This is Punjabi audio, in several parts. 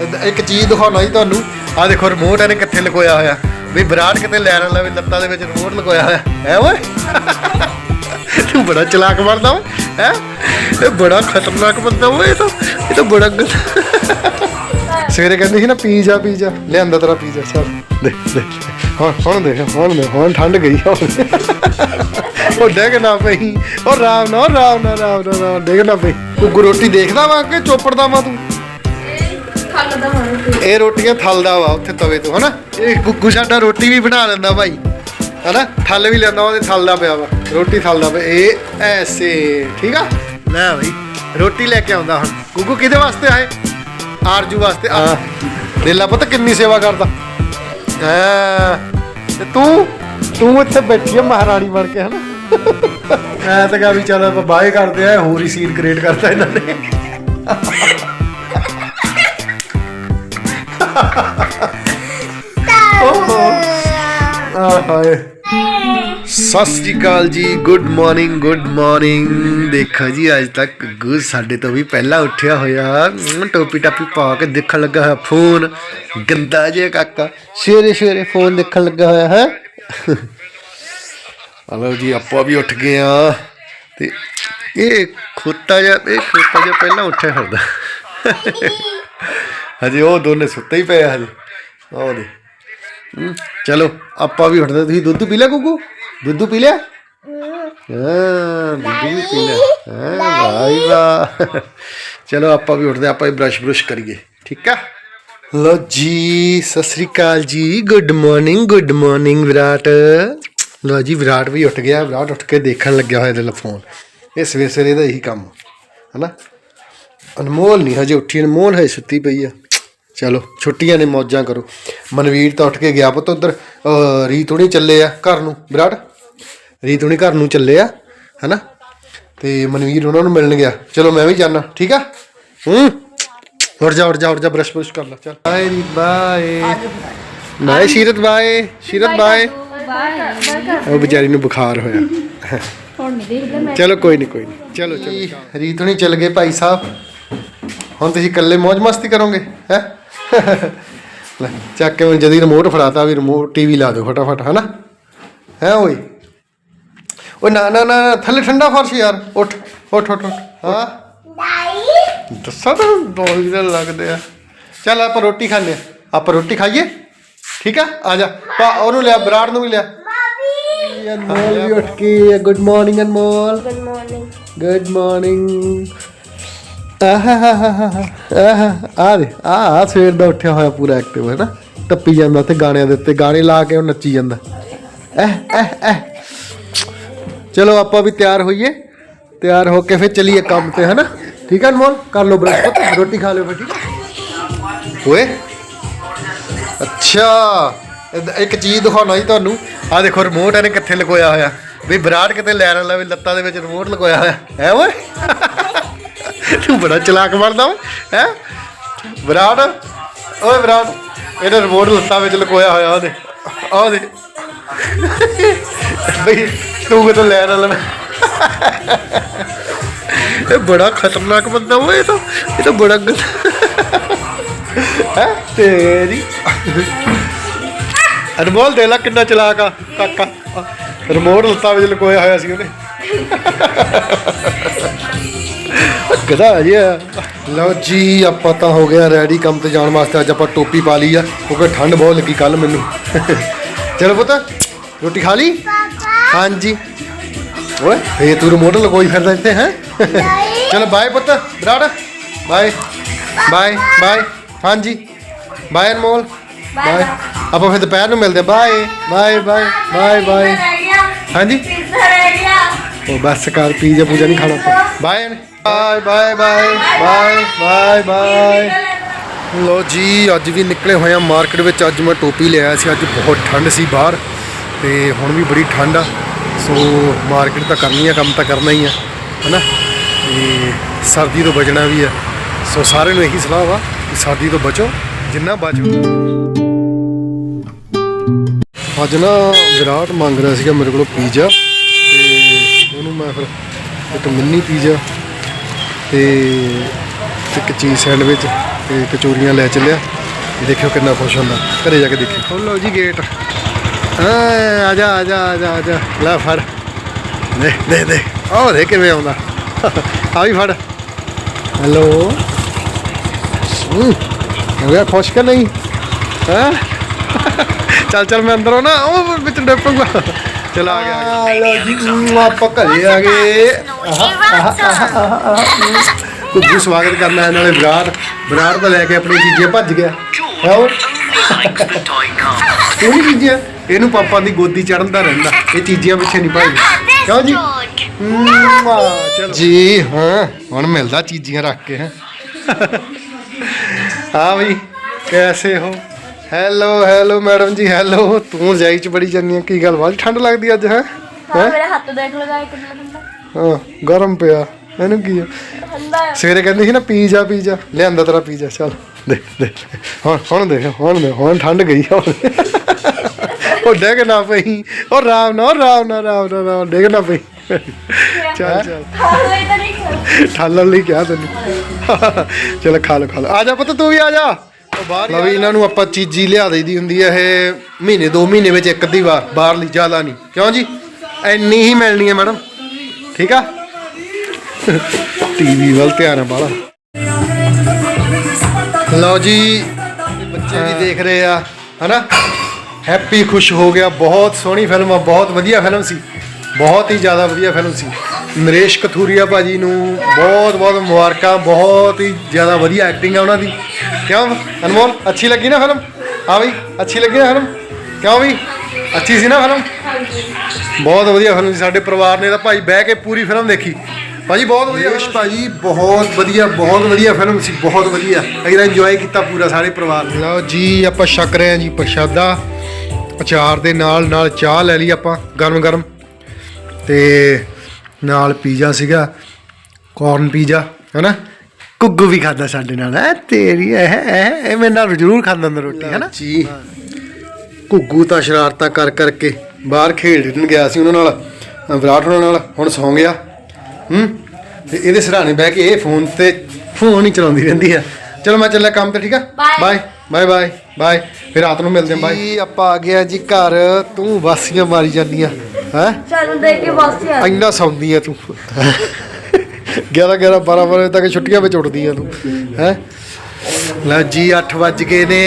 ਇੱਕ ਚੀਜ਼ ਦਿਖਾਉਣਾ ਜੀ ਤੁਹਾਨੂੰ। ਆ ਦੇਖੋ ਰਿਮੋਟ ਇਹਨੇ ਕਿੱਥੇ ਲਗੋਇਆ ਹੋਇਆ। ਵੀ ਵਿਰਾਟ ਕਿਤੇ ਲੈ ਨਾ ਲਵੇ ਲੱਤਾਂ ਦੇ ਵਿੱਚ ਰਿਮੋਟ ਲਗੋਇਆ ਹੋਇਆ। ਹੈ ਓਏ? ਤੂੰ ਬੜਾ ਚਲਾਕ ਬਣਦਾ ਓਏ, ਹੈ? ਇਹ ਬੜਾ ਖਤਰਨਾਕ ਬੰਦਾ ਓਏ, ਇਹ ਤਾਂ ਇਹ ਤਾਂ ਬੜਾ ਸਵੇਰੇ ਕਹਿੰਦੀ ਸੀ ਨਾ, ਪੀਜ਼ਾ ਪੀਜ਼ਾ। ਲਿਆਂਦਾ ਤੇਰਾ ਪੀਜ਼ਾ, ਚੱਲ। ਦੇ ਦੇ ਹੁਣ ਹੁਣ ਦੇ ਹੁਣ ਦੇ ਹੁਣ ਠੰਡ ਗਈ ਉਹ ਡੇਗ ਨਾ ਪਈ। ਉਹ ਰਾਮ ਨਾ ਰਾਮ ਨਾ ਰਾਮ ਨਾ ਡੇਗ ਨਾ ਪਈ। ਤੂੰ ਰੋਟੀ ਦੇਖਦਾ ਵਾ ਕਿ ਚੋਪੜਦਾ ਵਾ ਤੂੰ? ਹੁਣ ਇਹ ਰੋਟੀਆਂ ਥਲਦਾ ਵਾ ਉੱਥੇ ਤਵੇ ਤੋਂ ਹਨਾ? ਇਹ ਗੁੱਗੂ ਸਾਡਾ ਰੋਟੀ ਵੀ ਬਣਾ ਲੈਂਦਾ ਭਾਈ ਹਨਾ? ਥੱਲ ਵੀ ਲੈਂਦਾ ਉਹਦੇ ਥਲਦਾ ਪਿਆ ਵਾ। ਰੋਟੀ ਥਲਦਾ ਪਿਆ। ਇਹ ਐਸੇ ਠੀਕ ਆ? ਲੈ ਭਾਈ ਰੋਟੀ ਲੈ ਕੇ ਆਉਂਦਾ ਹੁਣ। ਗੁੱਗੂ ਕਿਹਦੇ ਵਾਸਤੇ ਆਏ? ਆਰਜੂ ਵਾਸਤੇ? ਆ ਦੇਲਾ ਪਤਾ ਕਿੰਨੀ ਸੇਵਾ ਕਰਦਾ। ਹਾਂ ਤੇ ਤੂੰ ਤੂੰ ਇੱਥੇ ਬੈਠੀ ਆ ਮਹਾਰਾਣੀ ਬਣ ਕੇ ਹਨਾ? ਮੈਂ ਤਾਂ ਕਹਾਂ ਵੀ ਚੱਲ ਆਪਾਂ ਬਾਏ ਕਰਦੇ ਆ ਹੋਰ ਹੀ ਸੀਨ ਕ੍ਰੀਏਟ ਕਰਤਾ ਇਹਨਾਂ ਨੇ। ਆਹ ਹਾਏ ਸਤਿ ਸ੍ਰੀ ਅਕਾਲ ਜੀ ਗੁੱਡ ਮਾਰਨਿੰਗ ਗੁੱਡ ਮਾਰਨਿੰਗ ਦੇਖੋ ਜੀ, ਅੱਜ ਤੱਕ ਗੁੱਗ ਸਾਡੇ ਤੋਂ ਵੀ ਪਹਿਲਾਂ ਉੱਠਿਆ ਹੋਇਆ। ਟੋਪੀ ਟਾਪੀ ਪਾ ਕੇ ਦੇਖਣ ਲੱਗਾ ਹੋਇਆ, ਫੋਨ। ਗੰਦਾ ਜਿਹਾ ਕਾਕਾ, ਸਵੇਰੇ ਸਵੇਰੇ ਫੋਨ ਦੇਖਣ ਲੱਗਾ ਹੋਇਆ, ਹੈ? ਹਲੋ ਜੀ, ਆਪਾਂ ਵੀ ਉੱਠ ਗਏ ਆ ਤੇ ਇਹ ਖੋਤਾ ਜਿਹਾ, ਇਹ ਖੋਤਾ ਜਿਹਾ ਪਹਿਲਾਂ ਉੱਠਿਆ ਹੁੰਦਾ ਹਜੇ ਉਹ ਦੋਨੇ ਸੁੱਤੇ ਹੀ ਪਏ ਆ ਹਜੇ। ਉਹ ਦੇ ਹਮ, ਚਲੋ ਆਪਾਂ ਵੀ ਉੱਠਦੇ ਤੁਸੀਂ ਦੁੱਧ ਪੀ ਲਿਆ ਕੁਕੂ ਦੁੱਧ ਪੀ ਲਿਆ? ਹਾਂ ਦੁੱਧ ਵੀ ਪੀ ਲਿਆ। ਹਾਂ ਵਾਹ ਚਲੋ ਆਪਾਂ ਵੀ ਉੱਠਦੇ ਆਪਾਂ ਵੀ ਬ੍ਰਸ਼ ਬ੍ਰਸ਼ ਕਰੀਏ। ਠੀਕ ਆ? ਲੋ ਜੀ ਸਤਿ ਸ੍ਰੀ ਅਕਾਲ ਜੀ। Good morning good morning Virat. ਲੋ ਜੀ ਵਿਰਾਟ ਵੀ ਉੱਠ ਗਿਆ। ਵਿਰਾਟ ਉੱਠ ਕੇ ਦੇਖਣ ਲੱਗਿਆ ਹੋਇਆ ਇਹਦੇ ਫੋਨ ਇਹ ਸਵੇਰੇ ਸਵੇਰੇ ਦਾ ਇਹੀ ਕੰਮ ਹਨਾ? ਅਨਮੋਲ ਨਹੀਂ ਹਜੇ ਉੱਠੀ ਅਨਮੋਲ ਹੈ ਸੁੱਤੀ ਪਈ ਆ। ਚਲੋ ਛੁੱਟੀਆਂ ਨੇ ਮੌਜਾਂ ਕਰੋ। ਮਨਵੀਰ ਤਾਂ ਉੱਠ ਕੇ ਗਿਆ ਪੁੱਤ ਉਧਰ। ਰੀਤ ਹੁਣੀ ਚੱਲੇ ਆ ਘਰ ਨੂੰ। ਵਿਰਾਟ ਰੀਤ ਹੁਣੀ ਘਰ ਨੂੰ ਚੱਲੇ ਆ ਹਨਾ? ਤੇ ਮਨਵੀਰ ਉਹਨਾਂ ਨੂੰ ਮਿਲਣ ਗਿਆ। ਚਲੋ ਮੈਂ ਵੀ ਜਾਣਾ ਠੀਕ ਆ? ਹੂੰ? ਉੱਠ ਜਾ ਉੱਠ ਜਾ ਉੱਠ ਜਾ ਬ੍ਰਸ਼ ਬ੍ਰਸ਼ ਕਰ ਲੈ ਚੱਲ। Bye Reet bye. Bye Sheerat bye. Sheerat bye ਉਹ ਵਿਚਾਰੀ ਨੂੰ ਬੁਖਾਰ ਹੋਇਆ। ਹੁਣ ਨਹੀਂ ਦੇਖਦਾ ਮੈਂ। ਚਲੋ ਕੋਈ ਨਹੀਂ ਕੋਈ ਨਹੀਂ। ਚਲੋ ਚਲੋ ਰੀਤ ਹੁਣੀ ਚੱਲ ਗਏ ਭਾਈ ਸਾਹਿਬ। ਹੁਣ ਤੁਸੀਂ ਇਕੱਲੇ ਮौज ਮਸਤੀ ਕਰੋਗੇ ਹੈ? ਲੈ ਚੱਕ ਕੇ ਮੈਨੂੰ ਜਦੀ ਰਿਮੋਟ ਫੜਾਤਾ ਵੀ ਰਿਮੋਟ ਟੀਵੀ ਲਾ ਦਿਓ ਫਟਾਫਟ ਹਨਾ? ਹੈ ਓਏ? ਓਏ ਨਾ ਨਾ ਨਾ ਥੱਲੇ ਠੰਡਾ ਫਰਸ਼ ਯਾਰ ਉੱਠ ਉੱਠ ਉੱਠ ਉੱਠ ਹਾਂ? ਦੱਸਾਂ ਤਾਂ ਦੋ ਦਿਨ ਲੱਗਦੇ ਆ। ਚੱਲ ਆਪਾਂ ਰੋਟੀ ਖਾਣੇ ਆਪਾਂ ਰੋਟੀ ਖਾਈਏ? ਠੀਕ ਆ? ਆ ਜਾ। ਪਾ ਉਹਨੂੰ ਲਿਆ ਬਰਾੜ ਨੂੰ ਵੀ ਲਿਆ। ਅਨਮੋਲ ਵੀ ਉੱਠ ਕੇ good morning Anmol. Good morning good morning ਆ ਦੇ ਆ ਆ ਸਵੇਰ ਦਾ ਉੱਠਿਆ ਹੋਇਆ ਪੂਰਾ ਐਕਟਿਵ ਹੈ ਨਾ? ਟੱਪੀ ਜਾਂਦਾ ਤੇ ਗਾਣਿਆਂ ਦੇ ਉੱਤੇ, ਗਾਣੇ ਲਾ ਕੇ ਉਹ ਨੱਚੀ ਜਾਂਦਾ। ਐਹ ਐਹ ਐਹ। ਚਲੋ ਆਪਾਂ ਵੀ ਤਿਆਰ ਹੋਈਏ, ਤਿਆਰ ਹੋ ਕੇ ਫਿਰ ਚਲੀਏ ਕੰਮ ਤੇ ਹਨਾ ਠੀਕ ਹੈ ਅਨਮੋਲ? ਕਰ ਲਓ ਬ੍ਰਸ਼ ਪੁੱਤ, ਰੋਟੀ ਖਾ ਲਿਓ ਫਿਰ, ਠੀਕ ਹੈ? ਓਏ। ਅੱਛਾ। ਇੱਕ ਚੀਜ਼ ਦਿਖਾਉਣਾ ਜੀ ਤੁਹਾਨੂੰ। ਆ ਦੇਖੋ ਰਿਮੋਟ ਇਹਨੇ ਕਿੱਥੇ ਲਗੋਇਆ ਹੋਇਆ। ਵੀ ਵਿਰਾਟ ਕਿਤੇ ਲੈਣ ਨਾ ਲਵੇ ਲੱਤਾਂ ਦੇ ਵਿੱਚ ਰਿਮੋਟ ਲਗੋਇਆ ਹੋਇਆ। ਹੈ ਓਏ? ਤੂੰ ਬੜਾ ਚਲਾਕ ਬਣਦਾ ਓਏ, ਹੈ? ਵਿਰਾਟ, ਓਏ ਵਿਰਾਟ, ਇਹਨੇ ਰਿਮੋਟ ਲੱਤਾਂ ਵਿੱਚ ਲਗੋਇਆ ਹੋਇਆ ਉਹਦੇ ਉਹਦੇ। ਬਈ, ਤੂੰ ਕਿਤੇ ਲੈ ਨਾ ਲਵੇ ਇਹ ਬੜਾ ਖਤਰਨਾਕ ਬੰਦਾ ਓਏ, ਇਹ ਤਾਂ ਇਹ ਤਾਂ ਬੜਾ ਗਲ ਹੈ? ਤੇਰੀ। ਅਨਮੋਲ ਦੇ ਲਾ ਕਿੰਨਾ ਚਲਾਕ ਆ, ਕਾਕਾ। ਰਿਮੋਟ ਲੱਤਾਂ ਵਿੱਚ ਲਕੋਇਆ ਹੋਇਆ ਸੀ ਉਹਨੇ। ਗਦਾ ਜੀ ਲਓ ਜੀ ਆਪਾਂ ਤਾਂ ਹੋ ਗਿਆ ਰੈਡੀ ਕੰਮ ਤੇ ਜਾਣ ਵਾਸਤੇ। ਅੱਜ ਆਪਾਂ ਟੋਪੀ ਪਾ ਲਈ ਆ ਕਿਉਂਕਿ ਠੰਡ ਬਹੁਤ ਲੱਗੀ ਕੱਲ ਮੈਨੂੰ। ਚਲੋ ਪੁੱਤ ਰੋਟੀ ਖਾ ਲਈ? ਹਾਂਜੀ। ਓਏ ਇਹ ਤੂੰ ਰਿਮੋਟ ਲਗੋਈ ਫਿਰਦਾ ਇੱਥੇ ਹੈ? ਚਲੋ ਬਾਏ ਪੁੱਤ ਬਰਾੜ ਬਾਏ ਬਾਏ ਬਾਏ ਹਾਂਜੀ। ਬਾਏ ਅਨਮੋਲ। ਬਾਏ ਆਪਾਂ ਫਿਰ ਦੁਪਹਿਰ ਨੂੰ ਮਿਲਦੇ bye bye bye bye bye ਹਾਂਜੀ। ਪੀਜ਼ਾ ਰਹਿ ਗਿਆ ਉਹ ਬਸ ਕਰ ਪੀਜ਼ਾ ਪੂਜਾ ਨਹੀਂ ਖਾਣਾ ਆਪਾਂ। Bye bye bye bye bye bye bye ਲੋ ਜੀ, ਅੱਜ ਵੀ ਨਿਕਲੇ ਹੋਏ ਆ ਮਾਰਕੀਟ ਵਿੱਚ। ਅੱਜ ਮੈਂ ਟੋਪੀ ਲਿਆਇਆ ਸੀ। ਅੱਜ ਬਹੁਤ ਠੰਡ ਸੀ ਬਾਹਰ ਤੇ ਹੁਣ ਵੀ ਬੜੀ ਠੰਡ ਆ। ਸੋ ਮਾਰਕੀਟ ਤਾਂ ਕਰਨੀ ਆ, ਕੰਮ ਤਾਂ ਕਰਨਾ ਹੀ ਆ, ਹਨਾ? ਤੇ ਸਰਦੀ ਤੋਂ ਬਚਣਾ ਵੀ ਆ। ਸੋ ਸਾਰਿਆਂ ਨੂੰ ਇਹੀ ਸਲਾਹ ਵਾ ਕਿ ਸਰਦੀ ਤੋਂ ਬਚੋ, ਜਿੰਨਾ ਬਚੋ ਅੱਜ ਨਾ ਵਿਰਾਟ ਮੰਗ ਰਿਹਾ ਸੀਗਾ ਮੇਰੇ ਕੋਲੋਂ ਪੀਜ਼ਾ ਤੇ ਉਹਨੂੰ ਮੈਂ ਫਿਰ ਇੱਕ ਮਿੰਨੀ ਪੀਜ਼ਾ ਤੇ ਇੱਕ ਚੀਜ਼ ਸੈਂਡਵਿਚ ਤੇ ਕਚੋਰੀਆਂ ਲੈ ਚੱਲਿਆ। ਦੇਖਿਓ ਕਿੰਨਾ ਖੁਸ਼ ਹੁੰਦਾ। ਘਰੇ ਜਾ ਕੇ ਦੇਖਿਓ ਖੋਲੋ ਜੀ ਗੇਟ ਆ ਜਾ ਆ ਜਾ ਆ ਜਾ ਆ ਜਾ। ਲੈ ਫੜ। ਦੇ ਦੇ ਦੇ। ਉਹ ਦੇ ਕਿਵੇਂ ਆਉਂਦਾ। ਆ ਵੀ ਫੜ। ਹੈਲੋ। ਹੂੰ। ਹੋ ਗਿਆ ਖੁਸ਼ ਕਿ ਨਹੀਂ? ਹੈ? ਚੱਲ ਚੱਲ ਮੈਂ ਅੰਦਰ ਆਉਣਾ। ਉਹ ਵਿੱਚ ਡੱਪੂਗਾ ਚਲ ਆ ਗਿਆ ਲੋ ਜੀ ਊਂ, ਆਪਾਂ ਘਰੇ ਆ ਗਏ। ਕੁਝ ਸਵਾਗਤ ਕਰਨਾ ਹੈ ਨਾਲੇ ਵਿਰਾਟ ਵਿਰਾਟ ਤਾਂ ਲੈ ਕੇ ਆਪਣੀ ਚੀਜ਼ਾਂ ਭੱਜ ਗਿਆ। ਹੈ ਉਹ ਨਹੀਂ ਚੀਜ਼ਾਂ ਇਹਨੂੰ ਪਾਪਾ ਦੀ ਗੋਦੀ ਚੜਨ ਦਾ ਰਹਿੰਦਾ। ਇਹ ਚੀਜ਼ਾਂ ਪਿੱਛੇ ਨਹੀਂ ਭਾਈ ਕਿਉਂ ਜੀ? ਚਲ। ਜੀ ਹਾਂ ਹੁਣ ਮਿਲਦਾ ਚੀਜ਼ੀਆਂ ਰੱਖ ਕੇ। ਹੈ ਹਾਂ ਬਈ ਕੈਸੇ ਹੋ? ਹੈਲੋ ਹੈਲੋ ਮੈਡਮ ਜੀ ਹੈਲੋ ਤੂੰ ਰਜਾਈ ਚ ਬੜੀ ਜੰਨੀ ਆ ਕੀ ਗੱਲ ਬਾਤ ਠੰਡ ਲੱਗਦੀ ਅੱਜ ਹੈ? ਹਾਂ ਮੇਰਾ ਹੱਥ ਦੇਖ ਲਗਾ ਕਿੰਨਾ ਠੰਡਾ। ਹਾਂ ਗਰਮ ਪਿਆ। ਇਹਨੂੰ ਕੀ ਆ? ਠੰਡਾ ਸਵੇਰੇ ਕਹਿੰਦੀ ਸੀ ਨਾ ਪੀਜ਼ਾ ਪੀਜ਼ਾ ਲਿਆਂਦਾ ਤੇਰਾ ਪੀਜ਼ਾ ਚੱਲ। ਦੇ ਦੇ ਹੁਣ ਹੁਣ ਦੇਖ ਹੁਣ ਦੇ ਹੁਣ ਠੰਡ ਗਈ। ਉਹ ਡੇਗ ਨਾ ਪਈ। ਉਹ ਰਾਮ ਨਾ ਰਾਮ ਨਾ ਰਾਮ ਨਾ ਰਾਮ। ਡੇਗ ਨਾ ਪਈ। ਚੱਲ ਚੱਲ। ਠਾਲਣ ਲਈ ਕਿਹਾ ਤੈਨੂੰ। ਚਲ ਖਾ ਲੋ ਖਾ ਲੋ ਆ ਜਾ ਪੁੱਤ ਤੂੰ ਵੀ ਆ ਜਾ। ਬਾਹਰ ਲਓ ਵੀ ਇਹਨਾਂ ਨੂੰ ਆਪਾਂ ਚੀਜ਼ੀ ਲਿਆ ਦੇਈਦੀ ਹੁੰਦੀ ਹੈ ਇਹ ਮਹੀਨੇ ਦੋ ਮਹੀਨੇ ਵਿੱਚ ਇੱਕ ਅੱਧੀ ਵਾਰ ਬਾਹਰਲੀ ਜ਼ਿਆਦਾ ਨਹੀਂ। ਕਿਉਂ ਜੀ? ਇੰਨੀ ਹੀ ਮਿਲਣੀ ਹੈ ਮੈਡਮ। ਠੀਕ ਆ? ਟੀਵੀ ਵੱਲ ਧਿਆਨ ਬਾਲਾ ਲਓ ਜੀ ਬੱਚੇ ਵੀ ਦੇਖ ਰਹੇ ਆ ਹਨਾ? ਹੈਪੀ ਖੁਸ਼ ਹੋ ਗਿਆ। ਬਹੁਤ ਸੋਹਣੀ ਫਿਲਮ ਆ ਬਹੁਤ ਵਧੀਆ ਫਿਲਮ ਸੀ। ਬਹੁਤ ਹੀ ਜ਼ਿਆਦਾ ਵਧੀਆ ਫਿਲਮ ਸੀ। ਨਰੇਸ਼ ਕਥੂਰੀਆ ਭਾਜੀ ਨੂੰ ਬਹੁਤ ਬਹੁਤ ਮੁਬਾਰਕਾਂ ਬਹੁਤ ਹੀ ਜ਼ਿਆਦਾ ਵਧੀਆ ਐਕਟਿੰਗ ਆ ਉਹਨਾਂ ਦੀ। ਕਿਉਂ ਅਨਮੋਲ ਅੱਛੀ ਲੱਗੀ ਨਾ ਫਿਲਮ ਹਾਂ ਬਈ ਅੱਛੀ ਲੱਗੀ ਨਾ ਫਿਲਮ ਕਿਉਂ ਬਈ ਅੱਛੀ ਸੀ ਨਾ ਫਿਲਮ ਬਹੁਤ ਵਧੀਆ ਫਿਲਮ ਸੀ ਸਾਡੇ ਪਰਿਵਾਰ ਨੇ ਤਾਂ ਭਾਈ ਬਹਿ ਕੇ ਪੂਰੀ ਫਿਲਮ ਦੇਖੀ। ਭਾਜੀ ਬਹੁਤ ਵਧੀਆ ਯਸ਼ ਭਾਜੀ ਬਹੁਤ ਵਧੀਆ ਬਹੁਤ ਵਧੀਆ ਫਿਲਮ ਸੀ ਬਹੁਤ ਵਧੀਆ। ਅਸੀਂ ਤਾਂ ਇੰਜੋਏ ਕੀਤਾ ਪੂਰਾ ਸਾਰੇ ਪਰਿਵਾਰ ਨੇ। ਲਓ ਜੀ ਆਪਾਂ ਛਕ ਰਹੇ ਹਾਂ ਜੀ ਪ੍ਰਸ਼ਾਦਾ। ਅਚਾਰ ਦੇ ਨਾਲ ਨਾਲ ਚਾਹ ਲੈ ਲਈ ਆਪਾਂ ਗਰਮ ਗਰਮ ਤੇ ਨਾਲ ਪੀਜ਼ਾ ਸੀਗਾ ਕਾਰਨ ਪੀਜ਼ਾ ਹੈਨਾ? ਕੁੱਗੂ ਵੀ ਖਾਦਾ ਸਾਡੇ ਨਾਲ ਹੈ ਤੇਰੀ ਇਹ ਇਹ ਇਹ ਮੇਰੇ ਨਾਲ ਜ਼ਰੂਰ ਖਾਂਦਾ ਹੁੰਦਾ ਰੋਟੀ ਹੈਨਾ? ਜੀ। ਘੁੱਗੂ ਤਾਂ ਸ਼ਰਾਰਤਾਂ ਕਰ ਕਰਕੇ ਬਾਹਰ ਖੇਡਣ ਗਿਆ ਸੀ ਉਹਨਾਂ ਨਾਲ ਵਿਰਾਟ ਉਹਨਾਂ ਨਾਲ ਹੁਣ ਸੌਂ ਗਿਆ। ਹੂੰ? ਤੇ ਇਹਦੇ ਸਰਾਣੇ ਬਹਿ ਕੇ ਇਹ ਫੋਨ ਤੇ ਫੋਨ ਹੀ ਚਲਾਉਂਦੀ ਰਹਿੰਦੀ ਆ। ਚਲੋ ਮੈਂ ਚੱਲਿਆ ਕੰਮ ਤੇ ਠੀਕ ਆ. ਬਾਏ ਬਾਏ ਬਾਏ ਬਾਏ ਫਿਰ ਰਾਤ ਨੂੰ ਮਿਲਦੇ ਹਾਂ ਬਾਏ ਜੀ ਆਪਾਂ ਆ ਗਿਆ ਜੀ ਘਰ ਤੂੰ ਵਾਸੀਆਂ ਮਾਰੀ ਜਾਂਦੀਆਂ ਹੈ? ਸਾਨੂੰ ਦੇਖ ਕੇ ਬਸ ਹੀ ਆ ਇੰਨਾ ਸੌਂਦੀ ਆ ਤੂੰ। 11 11 12 ਵਜੇ ਤੱਕ ਛੁੱਟੀਆਂ ਵਿੱਚ ਉੱਠਦੀ ਆ ਤੂੰ। ਹੈ? ਲੈ ਜੀ 8 ਵੱਜ ਗਏ ਨੇ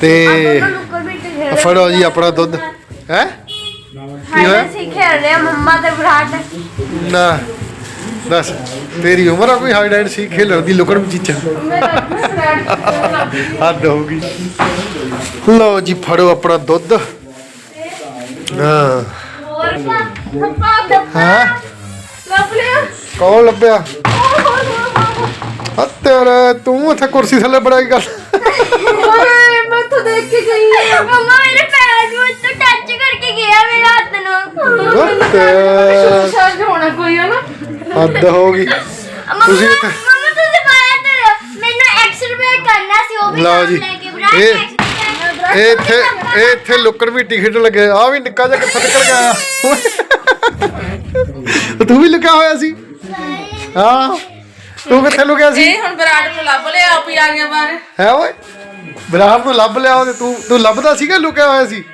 ਤੇ ਫੜੋ ਜੀ ਆਪਣਾ ਦੁੱਧ। ਹੈ? ਹੋਇਆ? ਹਾਏ ਸੀ ਖੇਡ ਰਹੇ ਆ ਮੰਮਾ ਤੇ ਵਿਰਾਟ ਨਾ ਦੱਸ ਤੇਰੀ ਉਮਰ ਆ ਕੋਈ ਹਾਈਡ ਐਂਡ ਸੀ ਖੇਲਣ ਦੀ ਲੁਕਣ ਚੀਚਾ ਮੇਰਾ ਵਿਰਾਟ ਹੱਦ ਹੋਊਗੀ। ਲਓ ਜੀ ਫੜੋ ਆਪਣਾ ਦੁੱਧ। ਹਾਂ ਹੋਰ ਪਪਾ ਡੱਬਾ ਹਾਂ ਲੱਭ ਲਿਆ ਕੌਣ ਲੱਭਿਆ ਆ ਤੇਰੇ ਤੂੰ ਉੱਥੇ ਕੁਰਸੀ ਥੱਲੇ ਬੜਾ ਕੀ ਕਰ ਓਏ ਮੈਂ ਤਾਂ ਦੇਖ ਕੇ ਗਈ ਮੰਮਾ ਮੇਰੇ ਪੈਰ ਨੂੰ ਇੱਥੇ ਟੱਚ ਕਰਕੇ ਗਿਆ ਮੇਰੇ ਹੱਥ ਨੂੰ। ਤੇ ਸ਼ਾਇਦ ਹੋਣਾ ਕੋਈ ਹੈ ਨਾ ਹੱਦ ਹੋ ਗਈ। ਤੁਸੀਂ ਇੱਥੇ ਮਮਾ ਤੁਸੀਂ ਪਾਇਆ ਤੇ ਮੈਨੂੰ ਐਕਸਰਸਾਈਜ਼ ਕਰਨਾ ਸੀ ਉਹ ਵੀ ਲਓ ਨਾਲ ਜੀ। ਲੈ ਕੇ ਬਰਾ ਇਹ ਇਹ ਇੱਥੇ ਇਹ ਇੱਥੇ ਲੁੱਕੜ ਵੀ ਖੇਡਣ ਲੱਗੇ। ਆ ਵੀ ਨਿੱਕਾ ਜਿਹਾ ਕਿੱਥੇ ਨਿਕਲ ਗਿਆ। ਤੂੰ ਵੀ ਲੁਕਿਆ ਹੋਇਆ ਸੀ? ਹਾਂ। ਤੂੰ ਕਿੱਥੇ ਲੁਕਿਆ ਸੀ? ਇਹ ਹੁਣ ਵਿਰਾਟ ਨੂੰ ਲੱਭ ਲਿਆ ਆਪ ਹੀ ਆ ਗਿਆ ਬਾਹਰ। ਹੈ ਓਏ। ਬਰਾਬਰ ਨੂੰ ਲੱਭ ਲਿਆ ਉਹਦੇ ਤੂੰ ਤੂੰ ਲੱਭਦਾ ਸੀਗਾ ਲੁਕਿਆ ਹੋਇਆ ਸੀ?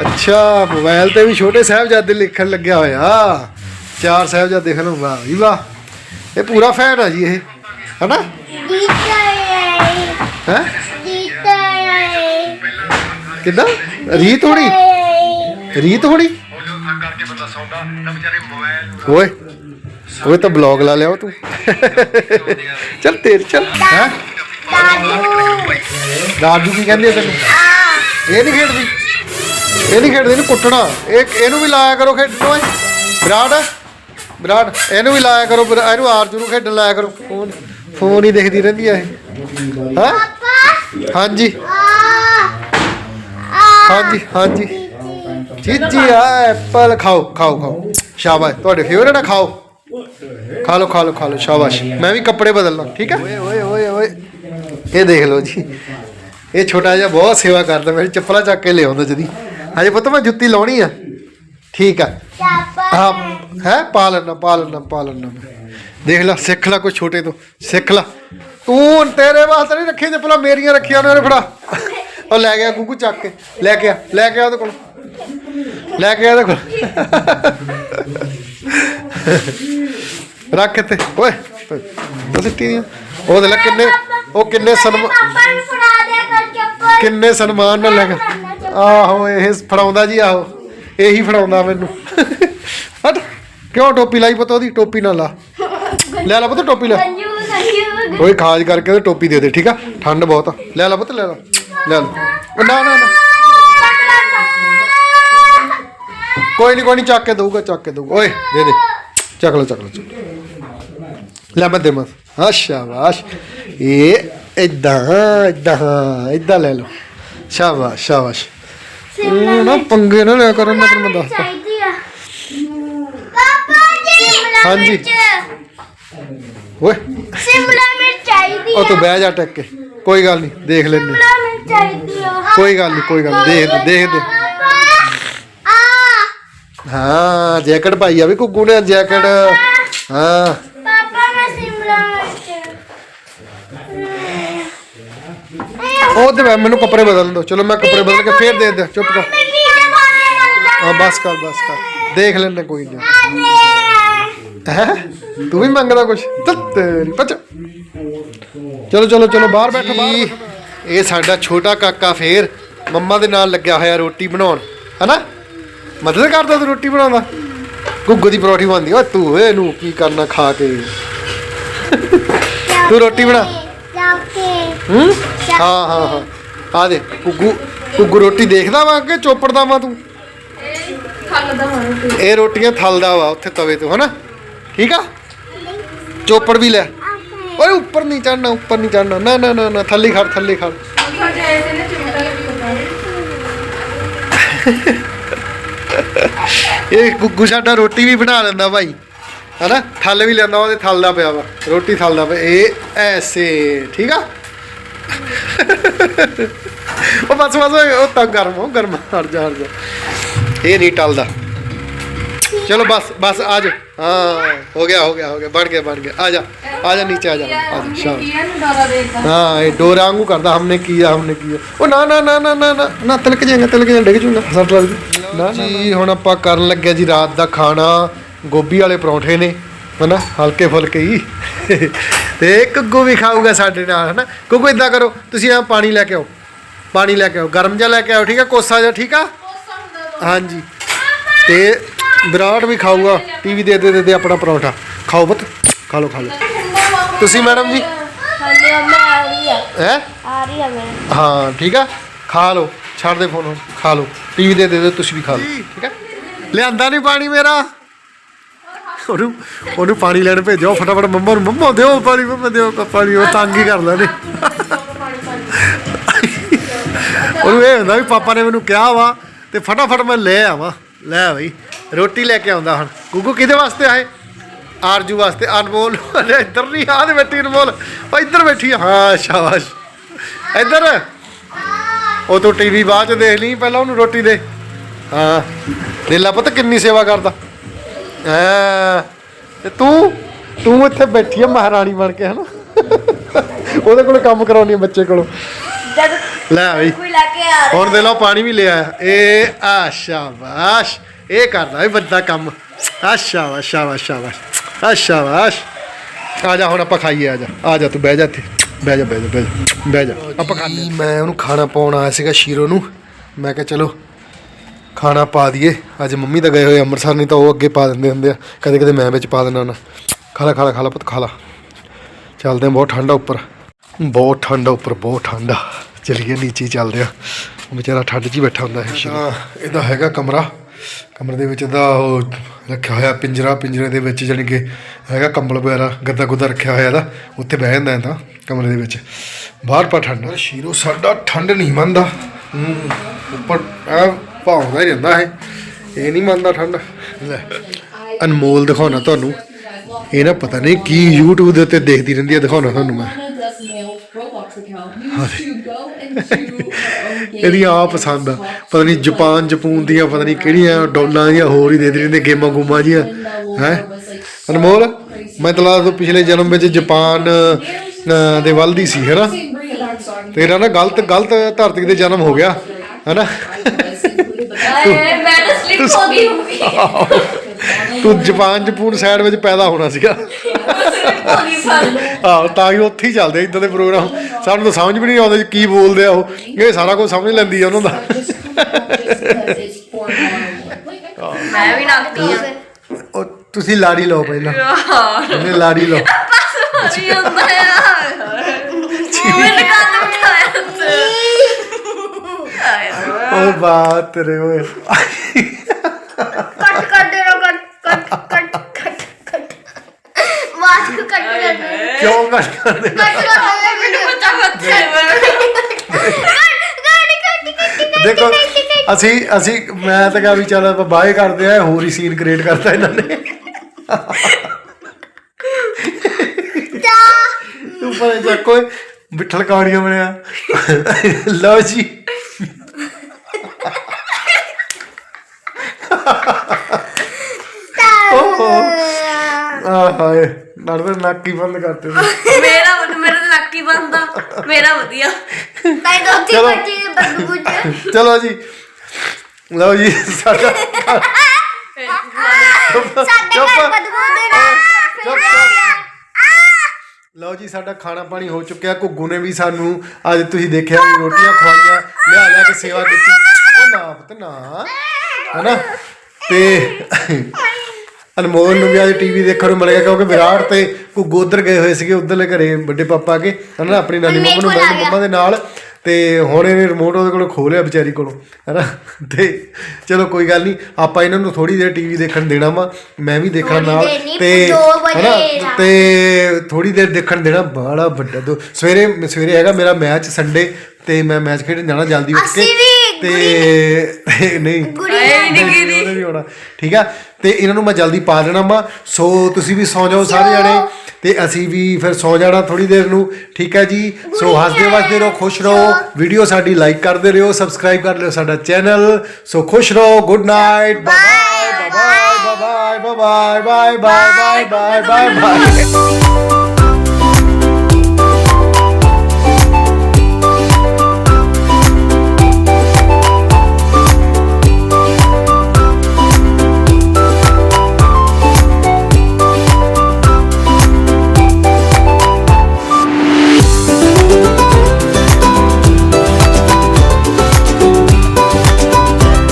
ਅੱਛਾ ਮੋਬਾਈਲ ਤੇ ਵੀ ਛੋਟੇ ਸਾਹਿਬਜ਼ਾਦੇ ਲਿਖਣ ਲੱਗਿਆ ਹੋਇਆ। ਚਾਰ ਸਾਹਿਬਜ਼ਾਦੇ ਫਿਲਮ ਵਾਹ ਵੀ ਵਾਹ। ਇਹ ਪੂਰਾ ਫੈਨ ਆ ਜੀ ਇਹ। ਹਨਾ? ਹੈ? ਕਿੱਦਾਂ? ਰੀਤ ਹੋਣੀ? ਰੀਤ ਹੋਣੀ? ਓਏ ਓਏ ਤਾਂ ਬਲੌਗ ਲਾ ਲਿਆ ਤੂੰ। ਚੱਲ ਤੇਰ ਚੱਲ। ਹੈ? ਦਾਦੂ ਕੀ ਕਹਿੰਦੀ ਆ ਤੈਨੂੰ? ਇਹ ਨਹੀਂ ਖੇਡਦੀ। ਇਹ ਨਹੀਂ ਖੇਡਦੀ ਇਹਨੂੰ ਕੁੱਟਣਾ। ਇਹ ਇਹਨੂੰ ਵੀ ਲਾਇਆ ਕਰੋ ਖੇਡਣ ਓਏ। ਵਿਰਾਟ। ਵਿਰਾਟ ਇਹਨੂੰ ਵੀ ਲਾਇਆ ਕਰੋ ਇਹਨੂੰ ਆਰਜੂ ਨੂੰ ਖੇਡਣ ਲਾਇਆ ਕਰੋ। ਫੋਨ ਫੋਨ ਹੀ ਦੇਖਦੀ ਰਹਿੰਦੀ ਆ ਇਹ। ਹਾਂ? ਹਾਂਜੀ। ਹਾਂਜੀ ਹਾਂਜੀ। ਚੀਜੀ ਆ ਐਪਲ ਖਾਓ ਖਾਓ ਖਾਓ। ਸ਼ਾਬਾਸ਼। ਤੁਹਾਡੇ ਫੇਵਰੇਟ ਆ ਖਾਓ। ਖਾ ਲਓ ਖਾ ਲਓ ਖਾ ਲਓ। ਸ਼ਾਬਾਸ਼। ਮੈਂ ਵੀ ਕੱਪੜੇ ਬਦਲਣਾ ਠੀਕ ਆ? ਓਏ ਓਏ ਓਏ ਓਏ। ਇਹ ਦੇਖ ਲਓ ਜੀ। ਇਹ ਛੋਟਾ ਜਿਹਾ ਬਹੁਤ ਸੇਵਾ ਕਰਦਾ ਮੇਰੀ ਚੱਪਲਾਂ ਚੱਕ ਕੇ ਲਿਆਉਂਦਾ ਜਦੀ। ਹਜੇ ਪੁੱਤ ਮੈਂ ਜੁੱਤੀ ਲਾਉਣੀ ਆ। ਠੀਕ ਆ। ਹਾਂ ਹੈ? ਪਾ ਲੈਣਾ ਪਾ ਲੈਣਾ ਪਾ ਲੈਣਾ। ਦੇਖ ਲੈ ਸਿੱਖ ਲੈ ਕੋਈ ਛੋਟੇ ਤੋਂ। ਸਿੱਖ ਲੈ। ਤੂੰ ਤੇਰੇ ਵਾਸਤੇ ਨਹੀਂ ਰੱਖੀ ਜੇ ਪਹਿਲਾਂ ਮੇਰੀਆਂ ਰੱਖੀਆਂ ਉਹਨੇ ਫੜਾ। ਉਹ ਲੈ ਗਿਆ ਗੁੱਗੂ ਚੱਕ ਕੇ ਲੈ ਕੇ ਆ ਲੈ ਕੇ ਆ ਉਹਦੇ ਕੋਲ। ਲੈ ਕੇ ਆ ਉਹਦੇ ਕੋਲ। ਰੱਖ ਇੱਥੇ ਓਏ ਉਹ ਸਿੱਟੀ ਦੀਆਂ। ਉਹ ਦੇ ਲੈ ਕਿੰਨੇ ਉਹ ਕਿੰਨੇ ਸਨਮਾਨ ਕਿੰਨੇ ਸਨਮਾਨ ਨਾਲ ਲੈ ਕੇ ਆਹੋ ਇਹ ਫੜਾਉਂਦਾ ਜੀ ਆਹੋ। ਇਹੀ ਫੜਾਉਂਦਾ ਮੈਨੂੰ। ਹਟ ਕਿਉਂ ਟੋਪੀ ਲਾਈ ਪਤਾ ਉਹਦੀ? ਟੋਪੀ ਨਾ ਲਾ। ਲੈ ਲੈ ਪਤਾ ਟੋਪੀ ਲੈ। ਕੋਈ ਖਾਜ ਕਰਕੇ ਟੋਪੀ ਦੇ ਦੇ ਠੀਕ ਆ? ਠੰਡ ਬਹੁਤ ਆ। ਲੈ ਲੈ ਪੁੱਤ ਲੈ ਲੈ। ਲੈ ਲੈ ਉਹ ਨਾ ਨਾ ਨਾ। ਕੋਈ ਨਹੀਂ ਕੋਈ ਨਹੀਂ ਚੱਕ ਕੇ ਦਊਗਾ ਚੱਕ ਕੇ ਦਊਗਾ। ਓਏ ਦੇ ਦੇ। ਚੱਕ ਲਓ ਚੱਕ ਲਓ ਚੱਕ ਲਓ। ਲੈ ਮੈਂ ਦੇ ਮਸ। ਹਾਂ ਸ਼ਾਬਾਸ਼। ਇਹ ਇਦਾਂ ਇਦਾਂ ਇਦਾਂ ਲੈ ਲਓ। ਸ਼ਾਬਾਸ਼ ਸ਼ਾਬਾਸ਼। ਉਹ ਨਾ ਪੰਗੇ ਨਾ ਲਿਆ ਕਰੋ ਮੈਂ ਤੈਨੂੰ ਦੱਸਦਾ। ਚਾਹੀਦੀ ਆ। ਪਾਪਾ ਜੀ! ਸ਼ਿਮਲਾ ਹਾਂਜੀ। ਮਿਰਚ ਓਏ। ਸ਼ਿਮਲਾ ਮਿਰਚ ਚਾਹੀਦੀ ਉਹ ਤੂੰ ਬਹਿ ਜਾ ਟੱਕ ਕੇ। ਕੋਈ ਗੱਲ ਨਹੀਂ ਦੇਖ ਲੈਨੇ ਕੋਈ ਗੱਲ ਨਹੀਂ ਕੋਈ ਗੱਲ ਦੇਖ ਦੇ ਦੇਖ ਦੇ। ਹਾਂ ਜੈਕਟ ਪਾਈ ਆ ਵੀ ਕੁੱਕੂ ਨੇ ਜੈਕਟ। ਹਾਂ। ਪਾਪਾ ਮੈਂ ਸ਼ਿਮਲਾ ਮਿਰਚ। ਉਹ ਤੇ ਮੈਨੂੰ ਕੱਪੜੇ ਬਦਲ ਦੋ ਚਲੋ ਮੈਂ ਕੱਪੜੇ ਬਦਲ ਕੇ ਫੇਰ ਦੇ ਦੇ ਚੁੱਪ ਕਰ। ਹਾਂ ਬਸ ਕਰ ਬਸ ਕਰ। ਦੇਖ ਲੈਣੇ ਕੋਈ ਨਹੀਂ ਹੈ? ਤੂੰ ਵੀ ਮੰਗਦਾ ਕੁਛ? ਤੇਰੀ ਪਚ ਚਲੋ ਚਲੋ ਚਲੋ ਬਾਹਰ ਬੈਠੋ ਬਾਹਰ ਇਹ ਸਾਡਾ ਛੋਟਾ ਕਾਕਾ ਫੇਰ ਮੰਮਾ ਦੇ ਨਾਲ ਲੱਗਿਆ ਹੋਇਆ ਰੋਟੀ ਬਣਾਉਣ ਹਨਾ? ਮਦਦ ਕਰਦਾ ਤੂੰ ਰੋਟੀ ਬਣਾਉਂਦਾ ਗੁੱਗੂ ਦੀ ਪਰੌਠੀ ਬਣਦੀ ਓਏ ਤੂੰ ਇਹਨੂੰ ਕੀ ਕਰਨਾ ਖਾ ਕੇ? ਤੂੰ ਰੋਟੀ ਬਣਾ। ਹੂੰ? ਹਾਂ ਹਾਂ ਹਾਂ। ਆ ਦੇ ਗੁੱਗੂ ਗੁੱਗੂ ਰੋਟੀ ਦੇਖਦਾ ਵਾ ਕਿ ਚੋਪੜਦਾ ਵਾ ਤੂੰ? ਇਹ ਰੋਟੀਆਂ ਥਲਦਾ ਵਾ ਉੱਥੇ ਤਵੇ ਤੋਂ ਹਨਾ? ਠੀਕ ਆ? ਚੋਪੜ ਵੀ ਲੈ। ਓਏ ਉੱਪਰ ਨਹੀਂ ਚੜਨਾ ਉੱਪਰ ਨਹੀਂ ਚੜਨਾ ਨਾ ਨਾ ਨਾ ਨਾ ਥੱਲੇ ਖੜ ਥੱਲੇ ਖੜ ਸਾਡੇ ਆਏ ਤੇ ਨਾ ਚਿਮਟਾ ਵੀ ਹੁੰਦਾ ਇਹ ਗੁੱਗੂ ਸਾਡਾ ਰੋਟੀ ਵੀ ਬਣਾ ਲੈਂਦਾ ਭਾਈ ਹਨਾ ਥੱਲ ਵੀ ਲੈਂਦਾ ਉਹਦੇ ਥਲਦਾ ਪਿਆ ਵਾ ਰੋਟੀ ਥਲਦਾ ਪਿਆ ਇਹ ਐਸੇ ਠੀਕ ਆ ਉਹ ਬਸ ਬਸ ਉਹ ਤਾਂ ਗਰਮ ਉਹ ਗਰਮ ਹਟ ਜਾ ਹਟ ਜਾ ਇਹ ਨਹੀਂ ਟਲਦਾ ਚਲੋ ਬਸ ਬਸ ਆ ਜਾ ਹਾਂ ਹੋ ਗਿਆ ਹੋ ਗਿਆ ਹੋ ਗਿਆ ਬਣ ਗਿਆ ਬਣ ਗਿਆ ਆ ਜਾ ਆ ਜਾ ਨੀਚੇ ਆ ਜਾ ਆ ਜਾ ਸ਼ਾਬਾਸ਼ ਕੀ ਇਹਨੂੰ ਡੋਰਾ ਦੇਤਾ हाँ ये डोरा वांगू करदा हमने किया हमने किया ओ ना ना ना ना ना ना ना तिलक जाएगा तिलक जाएगा डिग जूगा सट लग जू ना जी ਹੁਣ ਆਪਾਂ ਕਰਨ ਲੱਗੇ ਜੀ ਰਾਤ ਦਾ ਖਾਣਾ ਗੋਭੀ ਵਾਲੇ ਪਰੌਂਠੇ ਨੇ ਹਨਾ ਹਲਕੇ ਫੁਲਕੇ ਹੀ ਤੇ ਕੁੱਗੂ ਵੀ ਖਾਊਗਾ ਸਾਡੇ ਨਾਲ ਹਨਾ ਕੁੱਗੂ ਇਦਾਂ ਕਰੋ ਤੁਸੀਂ ਆ ਪਾਣੀ ਲੈ ਕੇ ਆਓ ਪਾਣੀ ਲੈ ਕੇ ਆਓ ਗਰਮ ਜਿਹਾ ਲੈ ਕੇ ਆਓ ਠੀਕ ਆ ਕੋਸਾ ਜਿਹਾ ਠੀਕ ਆ ਹਾਂਜੀ ਤੇ ਵਿਰਾਟ ਵੀ ਖਾਊਗਾ ਟੀਵੀ ਦੇ ਦੇ ਦੇ ਆਪਣਾ ਪਰੌਂਠਾ। ਖਾਓ ਬਤ ਖਾ ਲਓ ਖਾ ਲਓ। ਤੁਸੀਂ ਮੈਡਮ ਜੀ? ਹਾਂਜੀ ਮੰਮਾ ਆ ਰਹੀ ਆ। ਹੈ? ਆ ਰਹੀ ਆ ਮੈਂ। ਹਾਂ ਠੀਕ ਆ? ਖਾ ਲਓ ਛੱਡ ਦੇ ਫੋਨ ਖਾ ਲਓ। ਟੀਵੀ ਦੇ ਦੇ ਤੁਸੀਂ ਵੀ ਖਾ ਲਓ ਠੀਕ ਆ? ਲਿਆਂਦਾ ਨਹੀਂ ਪਾਣੀ ਮੇਰਾ। ਉਹਨੂੰ ਉਹਨੂੰ ਪਾਣੀ ਲੈਣ ਭੇਜੋ ਫਟਾਫਟ ਮੰਮਾ ਨੂੰ ਮੰਮਾ ਦਿਓ ਪਾਣੀ ਮੰਮਾ ਦਿਓ ਪਾਣੀ ਉਹ ਤੰਗ ਹੀ ਕਰਦਾ ਨੇ। ਉਹਨੂੰ ਇਹ ਹੁੰਦਾ ਵੀ ਪਾਪਾ ਨੇ ਮੈਨੂੰ ਕਿਹਾ ਵਾ ਤੇ ਫਟਾਫਟ ਮੈਂ ਲੈ ਆਵਾਂ। ਲੈ ਬਈ, ਰੋਟੀ ਲੈ ਕੇ ਆਉਂਦਾ ਹੁਣ। ਗੁੱਗੂ ਕਿਹਦੇ ਵਾਸਤੇ ਆਏ? ਆਰਜੂ ਵਾਸਤੇ। ਅਨਮੋਲ ਅਰੇ ਇੱਧਰ ਨਹੀਂ, ਆਹ ਤੇ ਬੈਠੀ ਅਨਮੋਲ। ਉਹ ਇੱਧਰ ਬੈਠੀ ਹਾਂ, ਸ਼ਾਬਾਸ਼। ਇੱਧਰ। ਉਹ ਤੂੰ ਟੀਵੀ ਬਾਅਦ ਚ ਦੇਖ ਲਈ, ਪਹਿਲਾਂ ਉਹਨੂੰ ਰੋਟੀ ਦੇ। ਹਾਂ। ਦੇ ਲਾ ਪਤਾ, ਕਿੰਨੀ ਸੇਵਾ ਕਰਦਾ। ਹਾਂ ਤੇ ਤੂੰ? ਤੂੰ ਇੱਥੇ ਬੈਠੀ ਆ, ਮਹਾਰਾਣੀ ਬਣ ਕੇ, ਹਨਾ? ਉਹਦੇ ਕੋਲ ਕੰਮ ਕਰਾਉਣੀ ਆ ਬੱਚੇ ਕੋਲੋਂ। ਲੈ ਬਈ। ਕੋਈ ਲਾ ਕੇ ਆ ਹੁਣ ਦੇ ਲਓ ਪਾਣੀ ਵੀ ਲਿਆ। ਇਹ ਆ ਸ਼ਾਬਾਸ਼। ਇਹ ਕਰਦਾ ਵੀ ਵੱਡਾ ਕੰਮ। ਆ ਸ਼ਾਬਾਸ਼ ਸ਼ਾਬਾਸ਼ ਸ਼ਾਬਾਸ਼। ਆ ਸ਼ਾਬਾਸ਼। ਆ ਜਾ ਹੁਣ ਆਪਾਂ ਖਾਈਏ ਆ ਜਾ। ਆ ਜਾ ਤੂੰ ਬਹਿ ਜਾ ਇੱਥੇ। ਬਹਿ ਜਾ ਬਹਿ ਜਾ ਬਹਿ ਜਾ। ਬਹਿ ਜਾ। ਆਪਾਂ ਖਾਂਦੇ ਮੈਂ ਉਹਨੂੰ ਖਾਣਾ ਪਾਉਣ ਆਇਆ ਸੀਗਾ ਸ਼ੀਰੋ ਨੂੰ। ਮੈਂ ਕਿਹਾ ਚਲੋ ਖਾਣਾ ਪਾ ਦਈਏ। ਅੱਜ ਮੰਮੀ ਤਾਂ ਗਏ ਹੋਏ ਅੰਮ੍ਰਿਤਸਰ ਨਹੀਂ ਤਾਂ ਉਹ ਅੱਗੇ ਪਾ ਦਿੰਦੇ ਹੁੰਦੇ ਆ। ਕਦੇ ਕਦੇ ਮੈਂ ਵਿੱਚ ਪਾ ਦਿੰਦਾ ਨਾ ਖਾ ਲਾ ਖਾ ਲਾ ਖਾ ਲਾ ਪੁੱਤ ਖਾ ਲਾ। ਚੱਲਦੇ ਆ ਬਹੁਤ ਠੰਡਾ ਉੱਪਰ। ਬਹੁਤ ਠੰਡਾ ਉੱਪਰ ਬਹੁਤ ਠੰਡਾ ਚਲੀਏ ਨੀਚੇ ਹੀ ਚੱਲਦੇ ਆ ਉਹ ਵਿਚਾਰਾ ਠੰਡ 'ਚ ਹੀ ਬੈਠਾ ਹੁੰਦਾ ਹੈ ਇਹਦਾ ਹੈਗਾ ਕਮਰਾ। ਕਮਰੇ ਦੇ ਵਿੱਚ ਦਾ ਉਹ ਰੱਖਿਆ ਹੋਇਆ ਪਿੰਜਰਾ। ਪਿੰਜਰੇ ਦੇ ਵਿੱਚ ਜਾਣੀ ਕਿ ਹੈਗਾ ਕੰਬਲ ਵਗੈਰਾ ਗੱਦਾ ਗੁੱਦਾ ਰੱਖਿਆ ਹੋਇਆ ਇਹਦਾ। ਉੱਥੇ ਬਹਿ ਜਾਂਦਾ ਇਹਦਾ ਕਮਰੇ ਦੇ ਵਿੱਚ। ਬਾਹਰ ਪਾ ਠੰਡਾ। ਸ਼ੀਰੋ ਸਾਡਾ ਠੰਡ ਨਹੀਂ ਮੰਨਦਾ। ਉੱਪਰ ਆ ਭੌਂਦਾ ਹੀ ਰਹਿੰਦਾ ਹੈ ਇਹ ਨਹੀਂ ਮੰਨਦਾ ਠੰਡ। ਲੈ ਅਨਮੋਲ ਦਿਖਾਉਣਾ ਤੁਹਾਨੂੰ। ਇਹ ਨਾ ਪਤਾ ਨਹੀਂ ਕੀ YouTube ਦੇ ਉੱਤੇ ਦੇਖਦੀ ਰਹਿੰਦੀ ਹੈ ਦਿਖਾਉਣਾ ਤੁਹਾਨੂੰ ਮੈਂ। ਇਹਦੀ ਆ ਪਸੰਦ ਆ। ਪਤਾ ਨਹੀਂ ਜਾਪਾਨ ਜਪੂਨ ਦੀਆਂ ਪਤਾ ਨਹੀਂ ਕਿਹੜੀਆਂ ਡੋਲਾਂ ਦੀਆਂ ਹੋਰ ਹੀ ਦੇਦੀ ਰਹਿੰਦੇ ਗੇਮਾਂ ਗੂਮਾਂ ਜੀਆਂ। ਹੈ? ਅਨਮੋਲ ਮੈਂ ਤਾਂ ਲੱਗਦਾ ਤੂੰ ਪਿਛਲੇ ਜਨਮ ਵਿੱਚ ਜਾਪਾਨ ਦੇ ਵੱਲ ਦੀ ਸੀ ਹੈਨਾ? ਤੇਰਾ ਨਾ ਗਲਤ ਗਲਤ ਧਰਤੀ ਤੇ ਜਨਮ ਹੋ ਗਿਆ ਹੈਨਾ? ਮੈਂ ਤਾਂ ਸਲਿਪ ਹੋ ਗਈ ਹੋਊਗੀ ਤੂੰ ਜਪਾਨ ਜਪੂਨ ਸਾਈਡ ਵਿੱਚ ਪੈਦਾ ਹੋਣਾ ਸੀਗਾ। ਆਹੋ ਤਾਂ ਹੀ ਉੱਥੇ ਹੀ ਚੱਲਦੇ ਇਦਾਂ ਦੇ ਪ੍ਰੋਗਰਾਮ ਸਾਨੂੰ ਤਾਂ ਸਮਝ ਵੀ ਨਹੀਂ ਆਉਂਦੇ ਕੀ ਬੋਲਦੇ ਆ ਉਹ। ਇਹ ਸਾਰਾ ਕੁਝ ਸਮਝ ਲੈਂਦੀ ਆ ਉਹਨਾਂ ਦਾ। just because it's four ਮੈਂ ਵੀ ਨੱਕਦੀ ਆ। ਉਹ ਤੁਸੀਂ ਲਾੜੀ ਲਓ ਪਹਿਲਾਂ। ਉਹਨੇ ਲਾੜੀ ਲਓ। ਹੋ ਹੁੰਦਾ ਆ। ਮੂੰਹ ਲਗਾ ਦੋ ਉਹ ਬਾਤ ਤੇਰੇ ਓਏ। ਕੱਟ ਕੱਟ ਦੇ ਰੋ ਕੱਟ ਕੱਟ ਕੱਟ ਕੱਟ ਕੱਟ। ਮਾਸਕ ਕੱਟ ਦੇ ਕਿਉਂ ਕਰ ਕਰਦੇ? ਕੱਟ ਕੱਟ। ਦੇ ਬੱਚਾ ਬੱਚੇ ਗਾੜੀ ਕੱਟ ਕੱਟ ਦੇਖੋ ਅਸੀਂ ਅਸੀਂ ਮੈਂ ਤਾਂ ਕਹਾਂ ਵੀ ਚੱਲ ਆਪਾਂ ਬਾਏ ਕਰਦੇ ਆ ਹੋਰ ਹੀ ਸੀਨ ਕ੍ਰੀਏਟ ਕਰਤਾ ਇਹਨਾਂ ਨੇ। ਤੂੰ ਪਰ ਚੱਕੋ ਬਿੱਠਲ ਕਾਣੀਆਂ ਬਣਿਆ। ਲਓ ਜੀ। ਆ ਹਾਏ ਨੜਦੇ ਨੱਕ ਹੀ ਬੰਦ ਕਰਤੇ। ਤੂੰ। ਮੇਰਾ ਹੀ ਬੰਦਾ ਮੇਰਾ ਵਧੀਆ। ਤਾਂ ਦੋਤੀ ਚਲੋ। ਦੇ ਬੱਬੂ ਬੁੱਝ ਚਲੋ ਜੀ। ਲਓ ਜੀ ਸਾਡਾ ਸਾਡੇ ਘਰ ਬਦਬੂ ਦੇਣਾ ਚੁੱਪ। ਚੁੱਪ ਲਓ ਜੀ ਸਾਡਾ ਖਾਣਾ ਪਾਣੀ ਹੋ ਚੁੱਕਿਆ। ਘੁੱਗੂ ਨੇ ਵੀ ਸਾਨੂੰ ਅੱਜ ਤੁਸੀਂ ਦੇਖਿਆ ਵੀ ਰੋਟੀਆਂ ਖਵਾਈਆਂ ਲਿਆ ਲਿਆ ਕੇ ਸੇਵਾ ਕੀਤੀ ਉਹ ਨਾ ਪੁੱਤ ਨਾ ਹਨਾ? ਤੇ ਅਨਮੋਲ ਨੂੰ ਵੀ ਅੱਜ ਟੀਵੀ ਦੇਖਣ ਨੂੰ ਮਿਲ ਗਿਆ ਕਿਉਂਕਿ ਵਿਰਾਟ ਤੇ ਘੁੱਗੂ ਉਧਰ ਗਏ ਹੋਏ ਸੀਗੇ ਉਧਰਲੇ ਘਰੇ ਵੱਡੇ ਪਾਪਾ ਕੇ ਹਨਾ ਆਪਣੀ ਨਾਨੀ ਮੇਰੇ ਮੰਮਾ ਨੂੰ ਗਿਆ। ਮੰਮਾ ਦੇ ਨਾਲ ਤੇ ਹੁਣ ਇਹਨੇ ਰਿਮੋਟ ਉਹਦੇ ਕੋਲੋਂ ਖੋਹ ਲਿਆ ਵਿਚਾਰੀ ਕੋਲੋਂ ਹੈਨਾ। ਤੇ ਚਲੋ ਕੋਈ ਗੱਲ ਨਹੀਂ ਆਪਾਂ ਇਹਨਾਂ ਨੂੰ ਥੋੜੀ ਦੇਰ ਟੀਵੀ ਦੇਖਣ ਦੇਣਾ ਵਾ ਮੈਂ ਵੀ ਦੇਖਣਾ ਨਾਲ ਤੇ ਹੈਨਾ। ਤੇ ਥੋੜੀ ਦੇਰ ਦੇਖਣ ਦੇਣਾ ਬੜਾ ਵੱਡਾ ਦੋ। ਸਵੇਰੇ ਸਵੇਰੇ ਹੈਗਾ ਮੇਰਾ ਮੈਚ ਸੰਡੇ ਤੇ ਮੈਂ ਮੈਚ ਖੇਡਣ ਜਾਣਾ ਜਲਦੀ ਉੱਠ ਕੇ ਤੇ ਨਹੀਂ। ਆਏ ਨਹੀਂ ਠੀਕ ਆ ਤੇ ਇਹਨਾਂ ਨੂੰ ਮੈਂ ਜਲਦੀ ਪਾ ਦੇਣਾ ਵਾ। ਸੋ ਤੁਸੀਂ ਵੀ ਸੌ ਜਾਓ ਸਾਰੇ ਜਣੇ ਤੇ ਅਸੀਂ ਵੀ ਫਿਰ ਸੌ ਜਾਣਾ ਥੋੜੀ ਦੇਰ ਨੂੰ ਠੀਕ ਹੈ ਜੀ? ਸੋ ਹੱਸਦੇ ਵਸਦੇ ਰਹੋ ਖੁਸ਼ ਰਹੋ। ਵੀਡੀਓ ਸਾਡੀ ਲਾਈਕ ਕਰਦੇ ਰਹੋ ਸਬਸਕ੍ਰਾਈਬ ਕਰ ਲਿਓ ਸਾਡਾ ਚੈਨਲ ਸੋ ਖੁਸ਼ ਰਹੋ good night bye bye bye bye bye bye bye bye bye bye bye